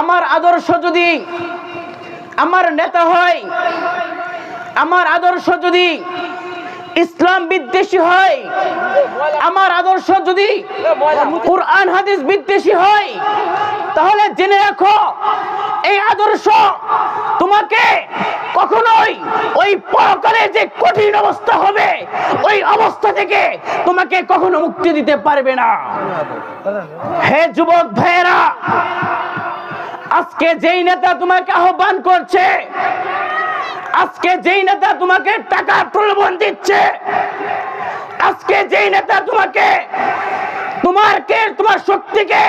আমার আদর্শ যদি আমার নেতা হয়, আমার আদর্শ যদি ইসলাম বিদ্বেষী হয়, আমার আদর্শ যদি কোরআন, হাদিস বিদ্বেষী হয়, তাহলে জেনে রাখো, এই আদর্শ তোমাকে কখনোই ওই পরকালে যে কঠিন অবস্থা হবে, ওই অবস্থা থেকে তোমাকে কখনো মুক্তি দিতে পারবে না। হে যুবক ভাইয়েরা আজকে যেই নেতা তোমাকে আহ্বান করছে, আজকে যেই নেতা তোমাকে টাকা প্রলোভন দিচ্ছে, আজকে যেই নেতা তোমাকে তোমার কে, তোমার শক্তিকে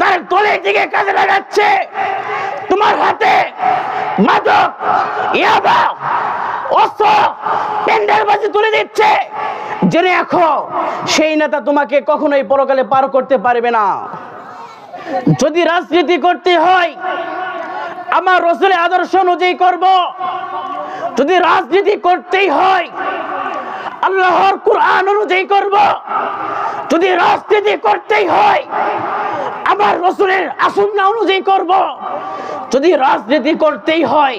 তার দলের দিকে কাজে লাগাচ্ছে, তোমার হাতে মাদক, ইয়াবা, অস্ত্র পেন্ডালবাজি তুলে দিচ্ছে, জেনে রাখো, সেই নেতা তোমাকে কখনোই পরকালে পার করতে পারবে না। যদি রাজনীতি করতে হয়, আমার রসুলের আদর্শ অনুযায়ী করব। যদি রাজনীতি করতেই হয়, আল্লাহর কোরআন অনুযায়ী করব। যদি রাজনীতি করতেই হয়, আমার রসুলের আসন্না অনুযায়ী করব। যদি রাজনীতি করতেই হয়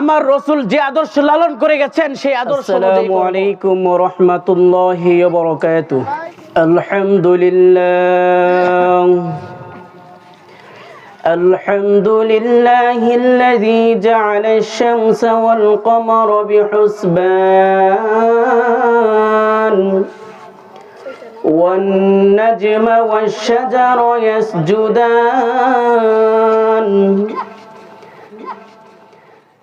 আমার রসুল যে আদর্শ লালন করে গেছেন সেই আদর্শ অনুযায়ী আসসালামু করব। আলাইকুম রহমতুল্লাহি বরকাতু আলহামদুলিল্লাহ الحمد لله الذي جعل الشمس والقمر بحسبان والنجم والشجر يسجدان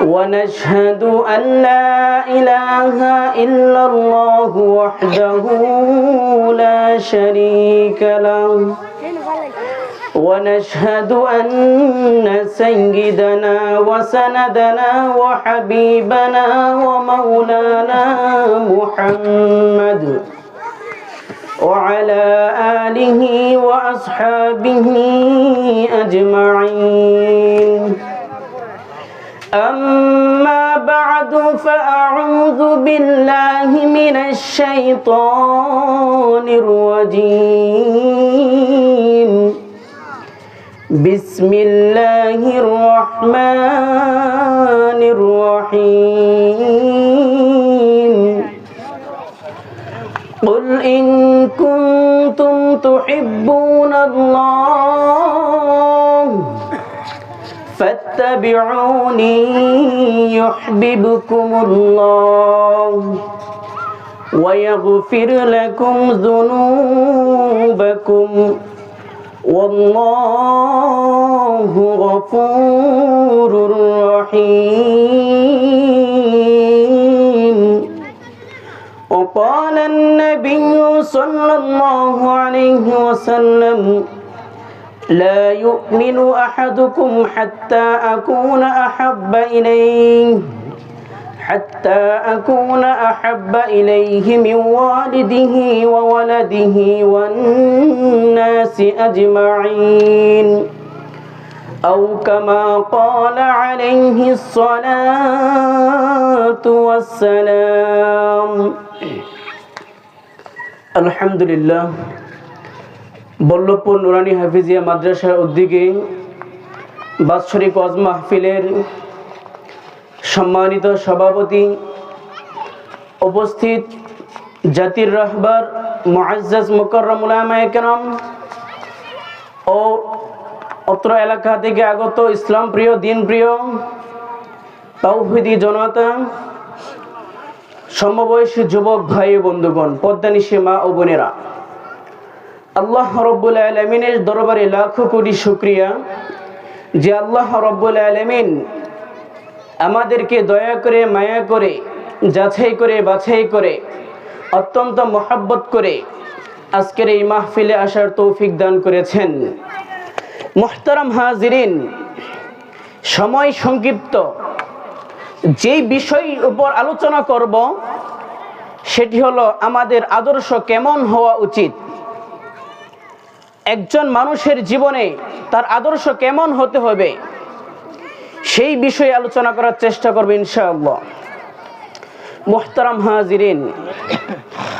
ونشهد أن لا إله إلا الله وحده لا شريك له. ونشهد أن سيدنا وسندنا وحبيبنا ومولانا محمد وعلى آله وأصحابه أجمعين. أما بعد فأعوذ بالله من الشيطان الرجيم. بسم الله الرحمن الرحيم. قل إن كنتم تحبون الله فاتبعوني يحببكم الله ويغفر لكم ذنوبكم والله غفور رحيم. وقال النبي صلى الله عليه وسلم لا يؤمن أحدكم حتى أكون أحب إليه. حتى أكون أحب إليه من والده وولده والناس أجمعين. أو كما قال عليه الصلاة والسلام. الحمد لله বল্লভপুর নুরানি হাফিজিয়া মাদ্রাসার উদ্যোগে বাৎসরিক ওয়াজ মাহফিলের সম্মানিত সভাপতি উপস্থিত জাতির রাহবার মুআজ্জাজ মুকররম উলামায়ে কেরাম ও অত্র এলাকা থেকে আগত ইসলাম প্রিয়, দিন প্রিয় তাওহিদি জনতা, সমবয়সী যুবক ভাই বন্ধুগণ পদ্মানিশী মা ও বোনেরা। আল্লাহ রব্বুল আলমিনের দরবারে লাখো কোটি শুক্রিয়া যে আল্লাহ রব্বুল আলমিন আমাদেরকে দয়া করে, মায়া করে, যাচাই করে, বাছাই করে, অত্যন্ত মহাব্বত করে আজকের এই মাহফিলে আসার তৌফিক দান করেছেন। মোহতারাম হাজিরিন, সময় সংক্ষিপ্ত। যেই বিষয়ের উপর আলোচনা করব, সেটি হলো আমাদের আদর্শ কেমন হওয়া উচিত? একজন মানুষের জীবনে তার আদর্শ কেমন হতে হবে সেই বিষয়ে আলোচনা করার চেষ্টা করবে ইনশাআল্লাহ মোহতারাম হাজিরিন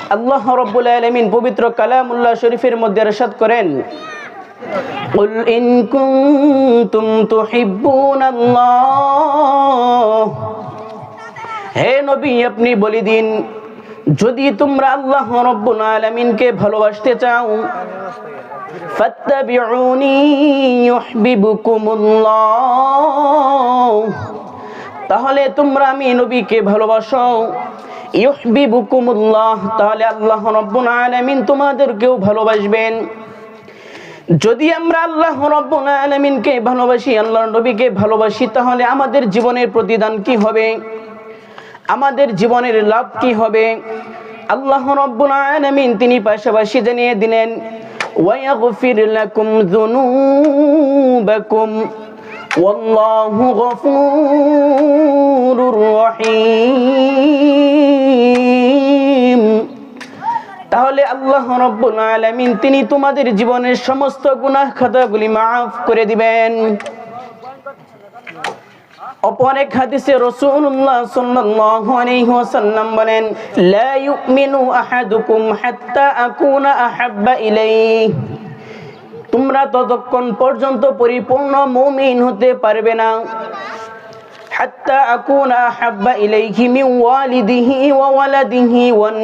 আল্লাহ রব্বুল আলমিন পবিত্র কালামুল্লাহ শরীফের মধ্যে রসাদ করেন قل إن كنتم تحبون الله হে নবী আপনি বলে দিন যদি তোমরা আল্লাহ রব্বুল আলামিনকে ভালোবাসতে চাও ফাত্তাবিউনি ইউহিব্বুকুমুল্লাহ তাহলে তোমরা আমি নবীকে ভালোবাসো। ইউহিব্বুকুমুল্লাহ তাহলে আল্লাহ রব্বুল আলামিন তোমাদেরকেও ভালোবাসবেন। যদি আমরা আল্লাহ রব্বুল আলামিনকে ভালোবাসি, আল্লাহর নবীকে ভালোবাসি, তাহলে আমাদের জীবনের প্রতিদান কি হবে? আমাদের জীবনের লাভ কি হবে? আল্লাহ রব্বুল আলামিন তিনি পাশাপাশি জানিয়ে দিলেন ওয়ায়াগফির লাকুম ذنوبكم والله غفور رحيم. তাহলে আল্লাহ রব্বুল আলামিন তিনি তোমাদের জীবনের সমস্ত গুনাহ খাতাগুলি মাফ করে দিবেন। অপর এক হাদিসে রাসূলুল্লাহ সাল্লাল্লাহু আলাইহি ওয়াসাল্লাম বলেন, লা ইউমিনু আহাদুকুম হাত্তা আকুনা আহাব্বা ইলাইহি। তোমরা ততক্ষণ পর্যন্ত পরিপূর্ণ মুমিন হতে পারবে না। হাত্তা আকুনা আহাব্বা ইলাইহি মিন ওয়ালিদিহি ওয়া ওয়ালাদিহি ওয়ান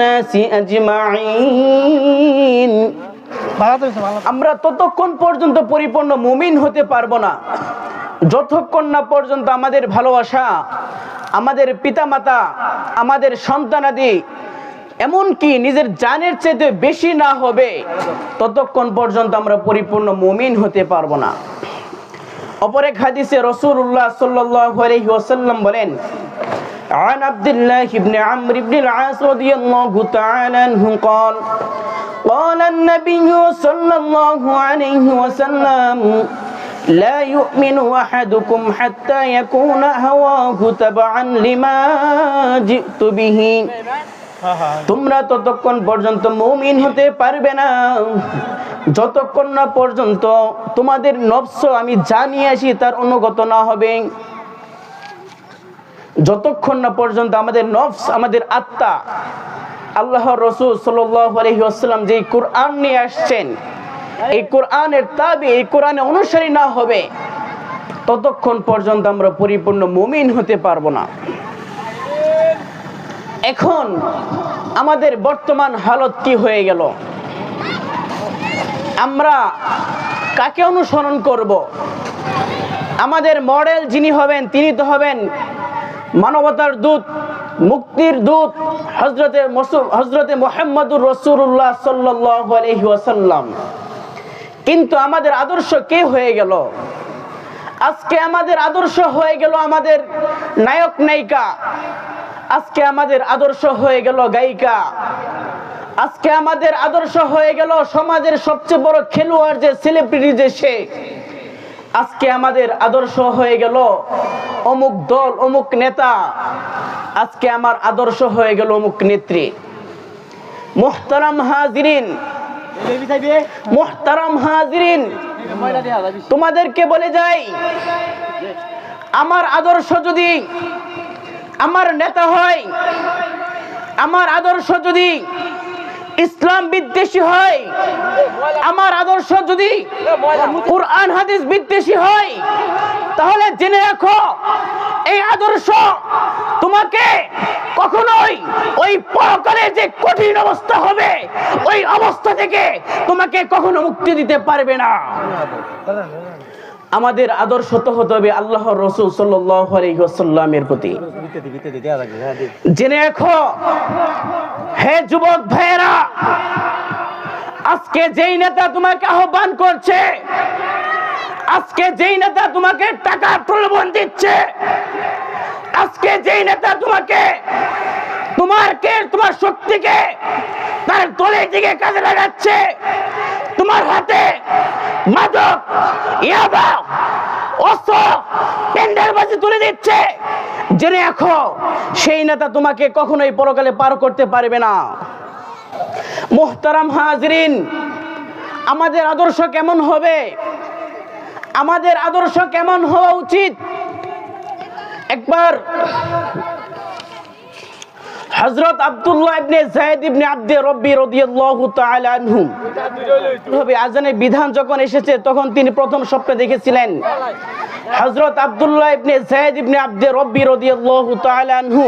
নাসি আজমাইন। আমরা ততক্ষণ পর্যন্ত পরিপূর্ণ মুমিন হতে পারব না। যতক্ষণ না পর্যন্ত আমাদের ভালোবাসা, আমাদের পিতামাতা, আমাদের সন্তানাদি, এমনকি নিজের জানের চাইতে বেশি না হবে, ততক্ষণ পর্যন্ত আমরা পরিপূর্ণ মুমিন হতে পারব না। অপর রাসূলুল্লাহ সাল্লাল্লাহু আলাইহি ওয়াসাল্লাম বলেন عن عبد الله بن عمرو بن العاص رضي الله تعالى عنه قال قال النبي صلى الله عليه وسلم لا يؤمن أحدكم حتى يكون هواه تبعا لما جئت به তোমরা ততক্ষণ পর্যন্ত মুমিন হতে পারবে না যতক্ষণ না পর্যন্ত তোমাদের নফস আমি জানিয়ে আসি তার অনুগত না হবে যতক্ষণ না পর্যন্ত আমাদের নফস, আমাদের আত্মা, আল্লাহ রসুল সাল্লাম যে কোরআন নিয়ে আসছেন, এই কোরআনের তাবি, এই কোরআনে অনুসারী না হবে, ততক্ষণ পর্যন্ত আমরা পরিপূর্ণ মুমিন হতে পারব না। এখন আমাদের বর্তমান হালত কি হয়ে গেল? আমরা কাকে অনুসরণ করব? আমাদের মডেল যিনি হবেন, তিনি তো হবেন মানবতার দূত, মুক্তির দূত হজরতে হজরতে মোহাম্মদুর রসুল্লাহ সাল্লাহ আলহি কিন্তু আমাদের আদর্শ কে হয়ে গেল? আজকে আমাদের আদর্শ হয়ে গেল আমাদের নায়ক নায়িকা। আজকে আমাদের আদর্শ হয়ে গেল গায়িকা। আজকে আমাদের আদর্শ হয়ে গেল সমাজের সবচেয়ে বড় খেলোয়াড় যে সেলিব্রিটি যে সে। আজকে আমাদের আদর্শ হয়ে গেল অমুক দল, অমুক নেতা। আজকে আমার আদর্শ হয়ে গেল অমুক নেত্রী। মোহতারাম হাজিরিন। মোহতারাম হাজিরিন। তোমাদেরকে বলে যাই, আমার আদর্শ যদি আমার নেতা হয়, আমার আদর্শ যদি ইসলাম বিদ্বেষী হয়, আমার আদর্শ যদি কোরআন, হাদিস বিদ্বেষী হয়, তাহলে জেনে রাখো, এই আদর্শ তোমাকে কখনোই ওই পরকালে যে কঠিন অবস্থা হবে, ওই অবস্থা থেকে তোমাকে কখনো মুক্তি দিতে পারবে না। আমাদের আদর্শ তো হতে হবে আল্লাহ রসুল সাল্লামের প্রতি। জেনে রাখো, হে যুবক ভাইয়েরা, আজকে যেই নেতা তোমাকে আহ্বান করছে, আজকে যেই নেতা তোমাকে টাকার প্রলোভন দিচ্ছে, আজকে যেই নেতা তোমাকে তোমার কে, তোমার শক্তিকে তার দলের দিকে কাজে লাগাচ্ছে তোমার হাতে মাদক, ইয়াবা, অস্ত্র, প্যান্ডেল বাজি তুলে দিচ্ছে। জেনে রাখো, সেই নেতা তোমাকে কখনোই পরকালে পার করতে পারবে না। মোহতারাম হাজরিন, আমাদের আদর্শ কেমন হবে? আমাদের আদর্শ কেমন হওয়া উচিত? একবার হযরত আব্দুল্লাহ ইবনে যায়েদ ইবনে আব্দে রব্বি রাদিয়াল্লাহু তাআলা আনহু। ভাবে আজানের বিধান যখন এসেছে, তখন তিনি প্রথম স্বপ্নে দেখেছিলেন হযরত আব্দুল্লাহ ইবনে যায়েদ ইবনে আব্দে রব্বি রাদিয়াল্লাহু তাআলা আনহু।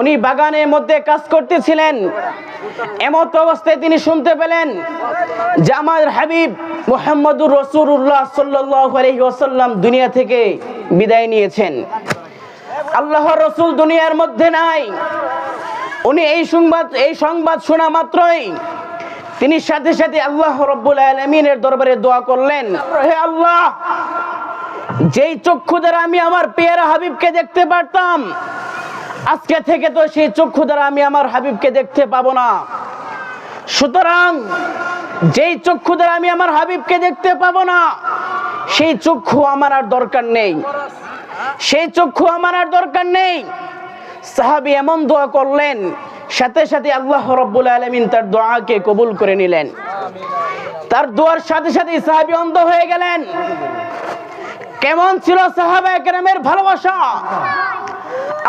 উনি বাগানের মধ্যে কাজ করতেছিলেন। এমত অবস্থায় তিনি শুনতে পেলেন যে আমার হাবিব মুহাম্মদুর রাসূলুল্লাহ সাল্লাল্লাহু আলাইহি ওয়াসাল্লাম দুনিয়া থেকে বিদায় নিয়েছেন। আল্লাহর রসুল দুনিয়ার মধ্যে নাই। উনি এই সংবাদ এই সংবাদ শোনা মাত্রই তিনি সাথে সাথে আল্লাহ রব্বুল আলমিনের দরবারে দোয়া করলেন। হে আল্লাহ, যেই চক্ষু দ্বারা আমি আমার পেয়ারা হাবিবকে দেখতে পারতাম, আজকে থেকে তো সেই চক্ষু দ্বারা আমি আমার হাবিবকে দেখতে পাবো না। সুতরাং যেই চক্ষু দ্বারা আমি আমার হাবিবকে দেখতে পাবো না, সেই চক্ষু আমার আর দরকার নেই। সেই চক্ষু আমার আর দরকার নেই। সাহাবি এমন দোয়া করলেন, সাথে সাথে আল্লাহ রব্বুল আলমিন তার দোয়াকে কবুল করে নিলেন। তার দোয়ার সাথে সাথে সাহাবি অন্ধ হয়ে গেলেন। কেমন ছিল সাহাবা একরামের ভালোবাসা?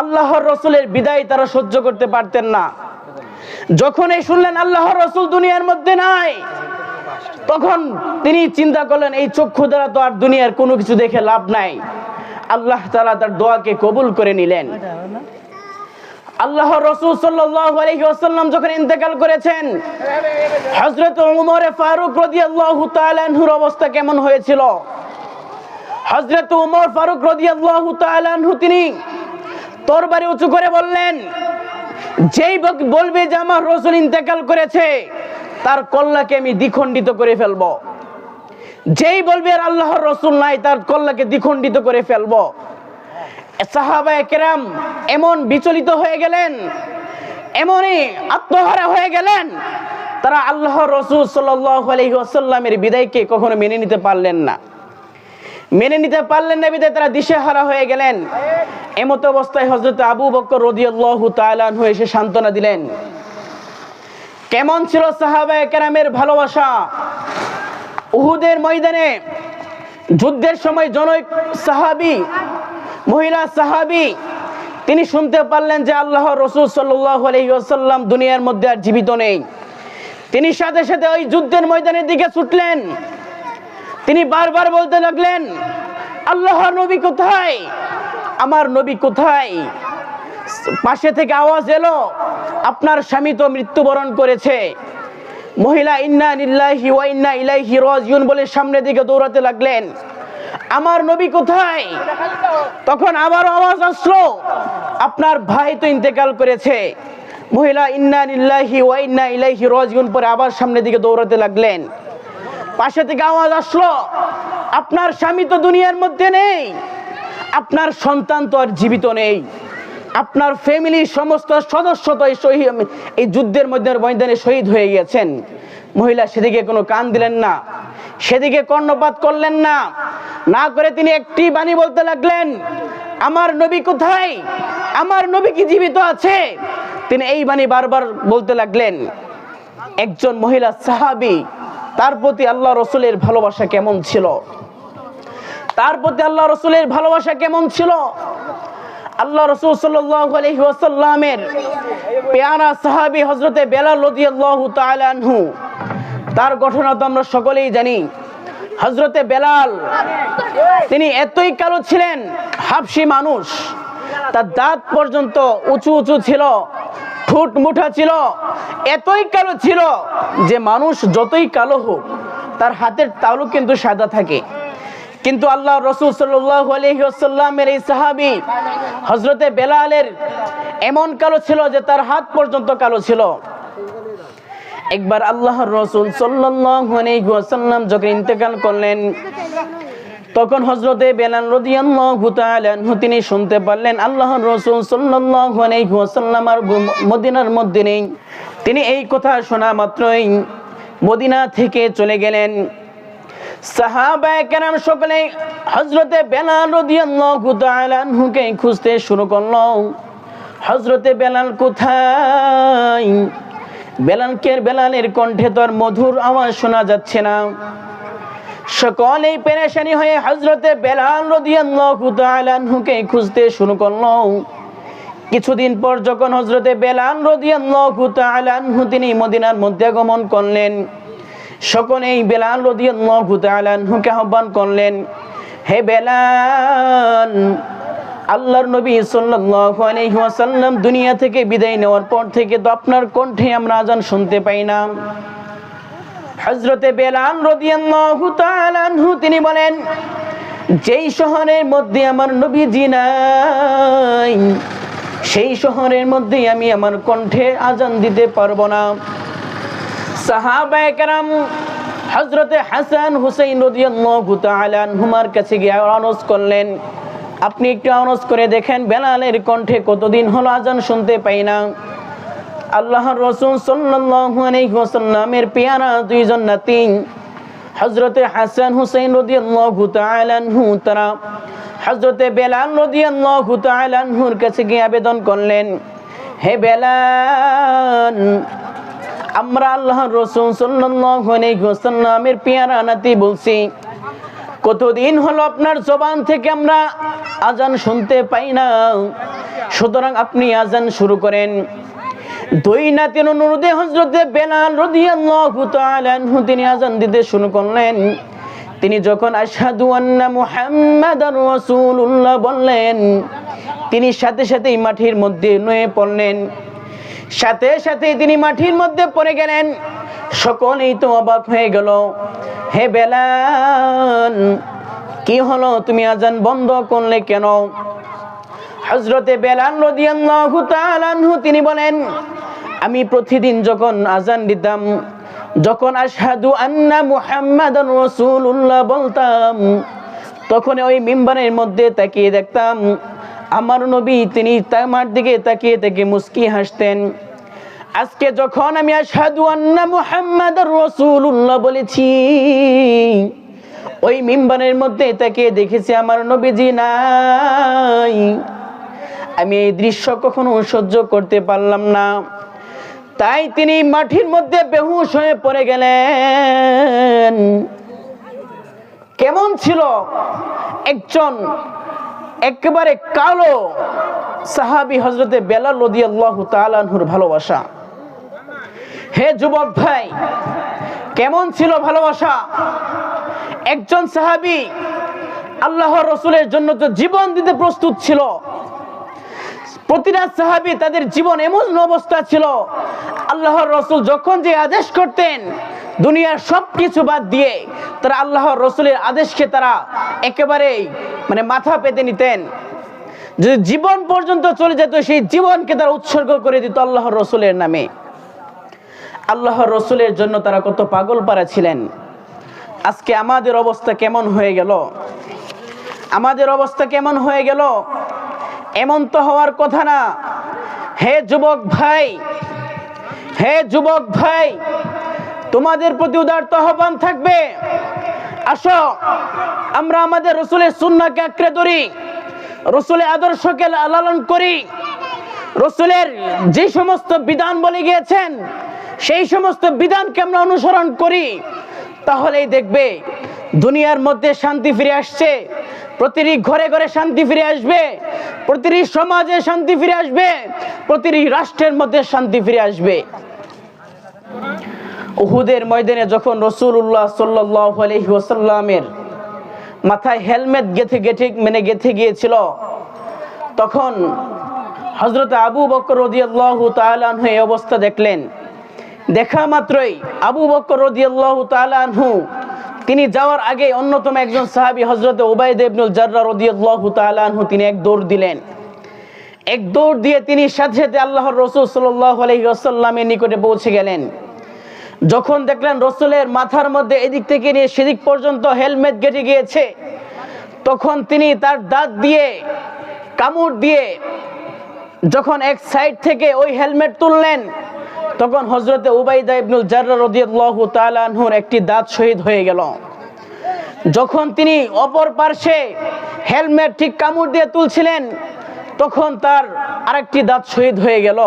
আল্লাহর রসুলের বিদায় তারা সহ্য করতে পারতেন না। যখন এই শুনলেন আল্লাহর রসুল দুনিয়ার মধ্যে নাই, তখন তিনি চিন্তা করলেন, এই চক্ষু দ্বারা তো আর দুনিয়ার কোনো কিছু দেখে লাভ নাই। আল্লাহ তালা তার দোয়াকে কবুল করে নিলেন। আল্লাহ রসুল ওয়াসাল্লাম যখন ইন্তেকাল করেছেন, হযরত ওমর ফারুক রাদিয়াল্লাহু তাআলা আনহুর অবস্থা কেমন হয়েছিল? হযরত ওমর ফারুক রাদিয়াল্লাহু তাআলা আনহু তিনি তরবারি উঁচু করে বললেন, যেই বলবে যে আমার রসুল ইন্তেকাল করেছে, তার কল্লাকে আমি দ্বিখণ্ডিত করে ফেলব। যেই বলবে আর আল্লাহর রসুল নাই, তার কল্লাকে দ্বিখণ্ডিত করে ফেলব। সাহাবা এমন বিচলিত হয়ে গেলেন, এমনই আত্মহারা হয়ে গেলেন, তারা আল্লাহ রসুল সাল্লামের বিদায়কে কখনো মেনে নিতে পারলেন না। মেনে নিতে পারলেন না বিদায়, তারা দিশেহারা হয়ে গেলেন। এমত অবস্থায় হজরত আবু বকর রদিয়াল্লাহু তাআলাহু এসে সান্ত্বনা দিলেন। কেমন ছিল সাহাবা কেরামের ভালোবাসা? উহুদের ময়দানে যুদ্ধের সময় জনৈক সাহাবি, মহিলা সাহাবি, তিনি শুনতে পারলেন যে আল্লাহ রসুল আলহিহাসাল্লাম দুনিয়ার মধ্যে আর জীবিত নেই। তিনি সাথে সাথে ওই যুদ্ধের ময়দানের দিকে ছুটলেন। তিনি বারবার বলতে লাগলেন আল্লাহ নবী কোথায়? আমার নবী কোথায়? পাশে থেকে আওয়াজ এলো, আপনার স্বামী তো মৃত্যুবরণ করেছে। মহিলা, ইন্না নিল্লাহি ওয়া ইন্না ইলাইহি রাজিউন বলে সামনের দিকে দৌড়াতে লাগলেন। আমার নবী কোথায়? তখন আবার আওয়াজ আসলো। আপনার ভাই তো ইন্তেকাল করেছে। মহিলা, ইন্না নিল্লাহি ওয়া ইন্না ইলাইহি রাজিউন পরে আবার সামনের দিকে দৌড়াতে লাগলেন। পাশে থেকে আওয়াজ আসলো, আপনার স্বামী তো দুনিয়ার মধ্যে নেই, আপনার সন্তান তো আর জীবিত নেই। আপনার ফ্যামিলির সমস্ত সদস্য তো এই যুদ্ধের মধ্যে ময়দানে শহীদ হয়ে গিয়েছেন। মহিলা সেদিকে কোনো কান দিলেন না। সেদিকে কর্ণপাত করলেন না। না করে তিনি একটি বাণী বলতে লাগলেন, আমার নবী কোথায়? আমার নবী কি জীবিত আছে? তিনি এই বাণী বারবার বলতে লাগলেন, একজন মহিলা সাহাবী, তার প্রতি আল্লাহ রসুলের ভালোবাসা কেমন ছিল? তার প্রতি আল্লাহ রসুলের ভালোবাসা কেমন ছিল? আল্লাহ রসুল ওয়াসাল্লামের পেয়ারা সাহাবী হজরতে বেলাল তার ঘটনা তো আমরা সকলেই জানি। হজরতে বেলাল, তিনি এতই কালো ছিলেন হাবশি মানুষ, তার দাঁত পর্যন্ত উঁচু উঁচু ছিল, ঠোঁট মুঠা ছিল, এতই কালো ছিল যে মানুষ যতই কালো হোক, তার হাতের তালু কিন্তু সাদা থাকে। কিন্তু আল্লাহ রসুল সাল্লামের এই সাহাবি হজরতে বেলালের এমন কালো ছিল যে তার হাত পর্যন্ত কালো ছিল। একবার আল্লাহর রসুল সাল্লাম যখন ইন্তেকাল করলেন, তখন হজরতে বেলাল আনহু তিনি শুনতে পারলেন, আল্লাহর রসুল সাল্লাল্লাহু আর মদিনার মধ্যে নেই। তিনি এই কথা শোনা মাত্রই মদিনা থেকে চলে গেলেন। সকলে হযরতে বেলাল খুঁজতে শুরু করল। হযরতে বেলাল কোথায়? বেলালকে বেলালের কণ্ঠে তো আর মধুর আওয়াজ শোনা যাচ্ছে না। সকলেই পেরেশানি হয়ে হজরতে বেলাল রাদিয়াল্লাহু খুঁজতে শুরু করল। কিছুদিন পর যখন হযরতে বেলাল রাদিয়াল্লাহু তিনি মদিনার মধ্যে আগমন করলেন সকলেই বেলাল রাদিয়াল্লাহু আহ্বান করলেন, হে বেলাল, আল্লাহর নবী ওয়াসাল্লাম দুনিয়া থেকে বিদায় নেওয়ার পর থেকে তো আপনার কণ্ঠে আমরা আজান শুনতে পাই না। হযরতে বেলাল রাদিয়াল্লাহু তিনি বলেন, যেই শহরের মধ্যে আমার নবীজি নাই, সেই শহরের মধ্যে আমি আমার কণ্ঠে আজান দিতে পারব না। সাহাবায়ে কেরাম হযরতে হাসান হুসাইন রাদিয়াল্লাহু তাআলা আনহুমার কাছে গিয়ে আরজ করলেন, আপনি একটু আরজ করে দেখেন, বেলালের কণ্ঠে কতদিন হলো আজান শুনতে পাই না? আল্লাহর রাসূল সাল্লাল্লাহু আলাইহি পেয়ারা দুইজন নাতি, হযরতে হাসান হুসাইন রাদিয়াল্লাহু তাআলা আনহু, তারা হযরতে বেলাল রাদিয়াল্লাহু তাআলা আনহুর কাছে গিয়ে আবেদন করলেন, হে বেলাল আমরা আল্লাহর রাসূল ওয়াসাল্লামের পেয়ারা নাতি বলছি, কতদিন হলো আপনার জবান থেকে আমরা আজান শুনতে পাই না? সুতরাং আপনি আজান শুরু করেন। দুই নাতির অনুরোধে হজরতে বেলাল রাদিয়াল্লাহু তাআলা তিনি আজান দিতে শুরু করলেন। তিনি যখন আশহাদু আন্না মুহাম্মাদার রাসূলুল্লাহ বললেন, তিনি সাথে সাথেই মাটির মধ্যে নুয়ে পড়লেন। সাথে সাথে তিনি মাটির মধ্যে পড়ে গেলেন। সকলেই তো অবাক হয়ে গেল। হে বেলাল, কি হলো? তুমি আজান বন্ধ করলে কেন? হজরতে বেলাল রাদিয়াল্লাহু তিনি বলেন, আমি প্রতিদিন যখন আজান দিতাম, যখন আশহাদু আন্না মুহাম্মাদান রাসূলুল্লাহ বলতাম, তখন ওই মিম্বারের মধ্যে তাকিয়ে দেখতাম আমার নবী তিনি আমার দিকে তাকিয়ে থেকে মুস্কি হাসতেন। আজকে যখন আমি আশহাদু আন্না মুহাম্মাদার রাসূলুল্লাহ বলেছি, ওই মিম্বারের মধ্যে তাকে দেখেছি আমার নবীজি নাই। আমি এই দৃশ্য কখনো সহ্য করতে পারলাম না। তাই তিনি মাটির মধ্যে বেহুশ হয়ে পড়ে গেলেন। কেমন ছিল একজন একেবারে কালো সাহাবি হজরতে বেলাল আল্লাহ তালানহুর ভালোবাসা। হে যুবক ভাই, কেমন ছিল ভালোবাসা? একজন সাহাবি আল্লাহর রসুলের জন্য তো জীবন দিতে প্রস্তুত ছিল। প্রতিটা সাহাবি তাদের জীবন এমন অবস্থা ছিল, আল্লাহর রসুল যখন যে আদেশ করতেন, দুনিয়ার সব কিছু বাদ দিয়ে তারা আল্লাহর রসুলের আদেশকে তারা একেবারেই মানে মাথা পেতে নিতেন। যদি জীবন পর্যন্ত চলে যেত, সেই জীবনকে তারা উৎসর্গ করে দিত আল্লাহর রসুলের নামে। আল্লাহর রসুলের জন্য তারা কত পাগল পারা ছিলেন। আজকে আমাদের অবস্থা কেমন হয়ে গেল? আমাদের অবস্থা কেমন হয়ে গেল? এমন তো হওয়ার কথা না। হে যুবক ভাই, হে যুবক ভাই, তোমাদের প্রতি উদারত আহ্বান থাকবে। আসো, আমরা আমাদের রসুলের সুন্নাকে আঁকড়ে ধরি, রসুলের আদর্শকে লালন করি। রসুলের যে সমস্ত বিধান বলে গিয়েছেন, সেই সমস্ত বিধানকে আমরা অনুসরণ করি। তাহলেই দেখবে, দুনিয়ার মধ্যে শান্তি ফিরে আসছে। প্রতিটি ঘরে ঘরে শান্তি ফিরে আসবে, প্রতিটি সমাজে শান্তি ফিরে আসবে, প্রতিটি রাষ্ট্রের মধ্যে শান্তি ফিরে আসবে। উহুদের ময়দানে যখন রসুল্লাহ ওসাল্লামের মাথায় হেলমেট গেথে গেথে মানে গেথে গিয়েছিল, তখন হজরত আবু বকর রদিয়াল্লাহু এই অবস্থা দেখলেন। দেখা মাত্রই আবু বকর রদিয়াল্লাহু তাআলাহু তিনি যাওয়ার আগে অন্যতম একজন সাহাবী হজরত ওবায়দ ইবনুল জাররা রদিয়াল্লাহু তাআলাহু তিনি এক দৌড় দিলেন। এক দৌড় দিয়ে তিনি সাথে সাথে আল্লাহর রসুল সাল্লাল্লাহু আলাইহি ওয়াসাল্লামের নিকটে পৌঁছে গেলেন। যখন দেখলেন রসুলের মাথার মধ্যে এদিক থেকে নিয়ে সেদিক পর্যন্ত হেলমেট গেটে গিয়েছে, তখন তিনি তার দাঁত দিয়ে, কামড় দিয়ে যখন এক সাইড থেকে ওই হেলমেট তুললেন তখন হজরতে উবাইদা ইবনুল জাররা রাদিয়াল্লাহু তাআলা আনহুর একটি দাঁত শহীদ হয়ে গেল। যখন তিনি অপর পার্শ্বে হেলমেট ঠিক কামড় দিয়ে তুলছিলেন, তখন তার আরেকটি দাঁত শহীদ হয়ে গেল।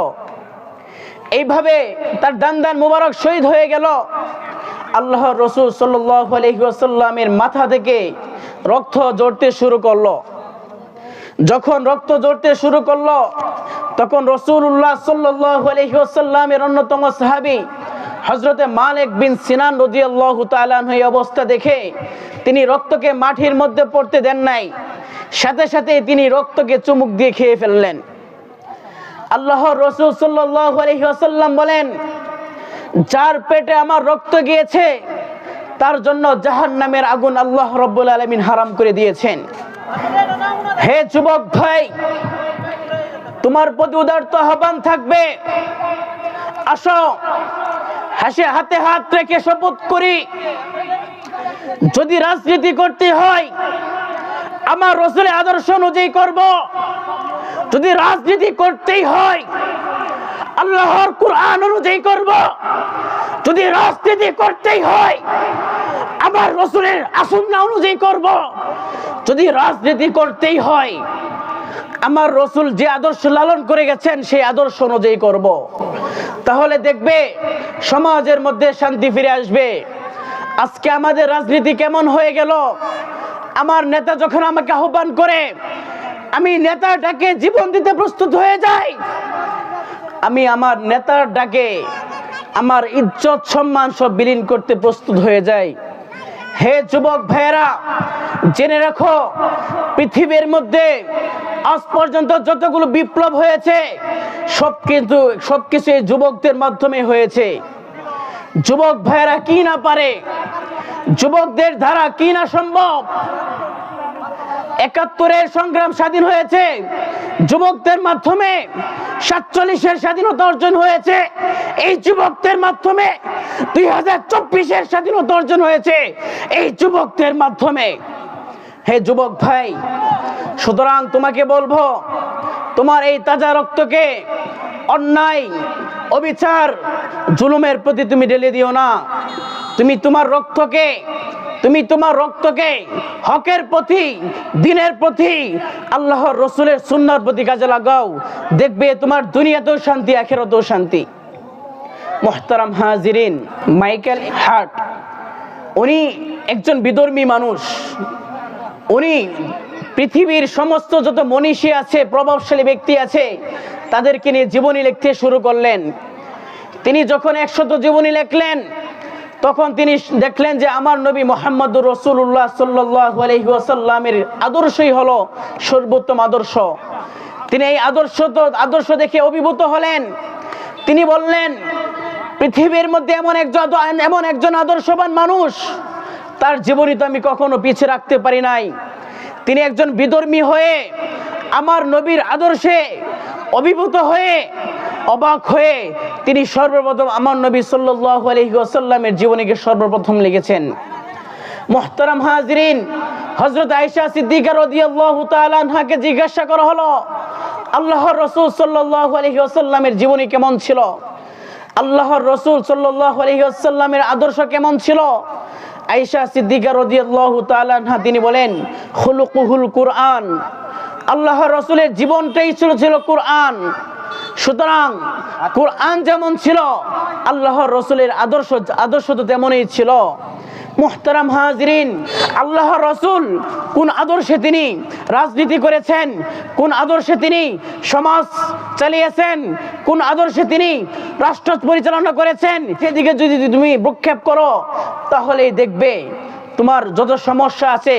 এইভাবে তার দান দান মুবারক শহীদ হয়ে গেল। আল্লাহ রসুল সাল্লামের মাথা থেকে রক্ত জড়তে শুরু করল। যখন রক্ত জড়তে শুরু করল, তখন রসুল্লাহ সাল্লামের অন্যতম সাহাবি হজরতে মালিক বিন সিনান রদি আল্লাহ এই অবস্থা দেখে তিনি রক্তকে মাটির মধ্যে পড়তে দেন নাই। সাথে সাথে তিনি রক্তকে চুমুক দিয়ে খেয়ে ফেললেন। আল্লাহ রসুল সাল্লাম বলেন, যার পেটে আমার রক্ত গিয়েছে, তার জন্য জাহান নামের আগুন আল্লাহ রব্বুল আলমিন হারাম করে দিয়েছেন। হে যুবক ভাই, তোমার প্রতি উদারত আহ্বান থাকবে। আসো, হাসে হাতে হাত রেখে শপথ করি। যদি রাজনীতি করতে হয়, আমার রসুলের আদর্শ অনুযায়ী করব। যদি রাজনীতি করতেই হয়, আল্লাহর কোরআন অনুযায়ী করব। যদি রাজনীতি করতেই হয়, আমার রসুলের আসন্না অনুযায়ী করব। যদি রাজনীতি করতেই হয়, আমার রসুল যে আদর্শ লালন করে গেছেন, সেই আদর্শ অনুযায়ী করব। তাহলে দেখবে, সমাজের মধ্যে শান্তি ফিরে আসবে। আজকে আমাদের রাজনীতি কেমন হয়ে গেল? আমার নেতা যখন আমাকে আহ্বান করে, আমি নেতার ডাকে জীবন দিতে প্রস্তুত হয়ে যাই। আমি আমার নেতার ডাকে, আমার ইজ্জত, সম্মান সব বিলীন করতে প্রস্তুত হয়ে যাই। হে যুবক ভাইয়েরা, জেনে রাখো, পৃথিবীর মধ্যে আজ পর্যন্ত যতগুলো বিপ্লব হয়েছে, সব কিন্তু সবকিছু যুবকদের মাধ্যমে হয়েছে। যুবক ভাইয়েরা কি না পারে? যুবকদের দ্বারা কি না সম্ভব? একাত্তরের সংগ্রাম স্বাধীন হয়েছে। যুবকদের মাধ্যমে সাতচল্লিশের স্বাধীনতা অর্জন হয়েছে। এই যুবকদের মাধ্যমে দুই হাজার চব্বিশের স্বাধীনতা অর্জন হয়েছে। এই যুবকদের মাধ্যমে। হে যুবক ভাই, সুতরাং তোমাকে বলব, তোমার এই তাজা রক্তকে অন্যায়, অবিচার, জুলুমের প্রতি তুমি ঢেলে দিও না। তুমি তোমার রক্তকে তুমি তোমার রক্তকে হকের প্রতি, দিনের প্রতি, আল্লাহর রসুলের সুন্নার প্রতি কাজে লাগাও। দেখবে তোমার দুনিয়াতেও শান্তি, আখেরাতেও শান্তি। মোহতারাম হাজিরিন মাইকেল হার্ট, উনি একজন বিধর্মী মানুষ। উনি পৃথিবীর সমস্ত যত মনীষী আছে, প্রভাবশালী ব্যক্তি আছে, তাদেরকে নিয়ে জীবনী লিখতে শুরু করলেন। তিনি যখন একশত জীবনী লিখলেন তখন তিনি দেখলেন যে আমার নবী মোহাম্মদুর রসুল্লাহ সাল্লাহ আলহিহাসাল্লামের আদর্শই হলো সর্বোত্তম আদর্শ। তিনি এই আদর্শ তো, আদর্শ দেখে অভিভূত হলেন। তিনি বললেন, পৃথিবীর মধ্যে এমন একজন এমন একজন আদর্শবান মানুষ, তার জীবনী তো আমি কখনো পিছিয়ে রাখতে পারি নাই। তিনি একজন বিধর্মী হয়ে আমার নবীর আদর্শে অভিভূত হয়ে অবাক হয়ে তিনি সর্বপ্রথম আমার নবী সাল্লাহ আলহিহাসাল্লামের জীবনীকে সর্বপ্রথম লিখেছেন, মোহতারাম হাজরিন হজরত আয়সা সিদ্দিকার আনহাকে জিজ্ঞাসা করা হলো, আল্লাহর রসুল সাল্লাল্লাহু আলাইহি জীবনী কেমন ছিল? আল্লাহর রসুল সাল্লাল্লাহু আলাইহি আদর্শ কেমন ছিল? আয়েশা সিদ্দিকা রাদিয়াল্লাহু তাআলা আনহা তিনি বলেন, খুলুকুহুল কুরআন, আল্লাহর রসুলের জীবনটাই ছিল ছিল কুরআন। সুতরাং কোরআন যেমন ছিল, আল্লাহর রসুলের আদর্শ আদর্শ তো তেমনই ছিল। মুহতারাম হাজরিন, আল্লাহর রসুল কোন আদর্শে তিনি রাজনীতি করেছেন, কোন আদর্শে তিনি সমাজ চালিয়েছেন, কোন আদর্শে তিনি রাষ্ট্র পরিচালনা করেছেন, সেদিকে যদি তুমি ভ্রুক্ষেপ করো, তাহলেই দেখবে তোমার যত সমস্যা আছে,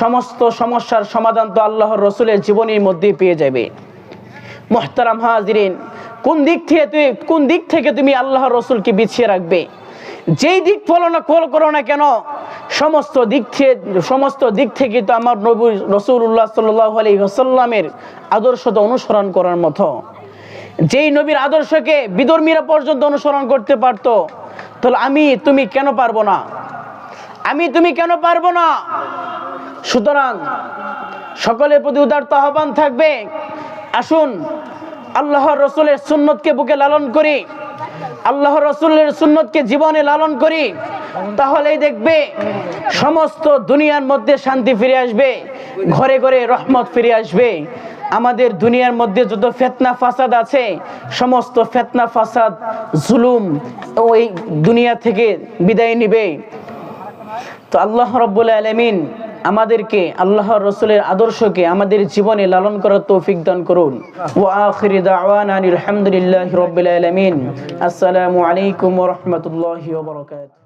সমস্ত সমস্যার সমাধান তো আল্লাহর রসুলের জীবনীর মধ্যেই পেয়ে যাবে। মোহতারাম হাজরিন, কোন দিক থেকে তুমি কোন দিক থেকে তুমি আল্লাহ রসুলকে বিছিয়ে রাখবে? যেই দিক ফলো না, ফলো করো না কেন? সমস্ত দিক থেকে সমস্ত দিক থেকে তো আমার নবী রসুল্লাহ সাল্লাহ আলী আদর্শ তো অনুসরণ করার মতো। যেই নবীর আদর্শকে বিধর্মীরা পর্যন্ত অনুসরণ করতে পারতো, তাহলে আমি, তুমি কেন পারব না? আমি, তুমি কেন পারব না? সুতরাং সকলের প্রতি উদারত আহ্বান থাকবে। আসুন, আল্লাহর রসুলের সুন্নতকে বুকে লালন করি আল্লাহ রসুলের সুন্নতকে জীবনে লালন করি, তাহলেই দেখবে সমস্ত দুনিয়ার মধ্যে শান্তি ফিরে আসবে, ঘরে ঘরে রহমত ফিরে আসবে। আমাদের দুনিয়ার মধ্যে যত ফেতনা ফাসাদ আছে, সমস্ত ফেতনা ফাসাদ, জুলুম ওই দুনিয়া থেকে বিদায় নিবে। তো আল্লাহ রব্বুল আলমিন আমাদেরকে আল্লাহ রসুলের আদর্শকে আমাদের জীবনে লালন করার তৌফিক দান করুন। ও আখির আলহামদুলিল্লাহ রবিলাম আসসালামু আলাইকুম রহমতুল্লাহ বরকাত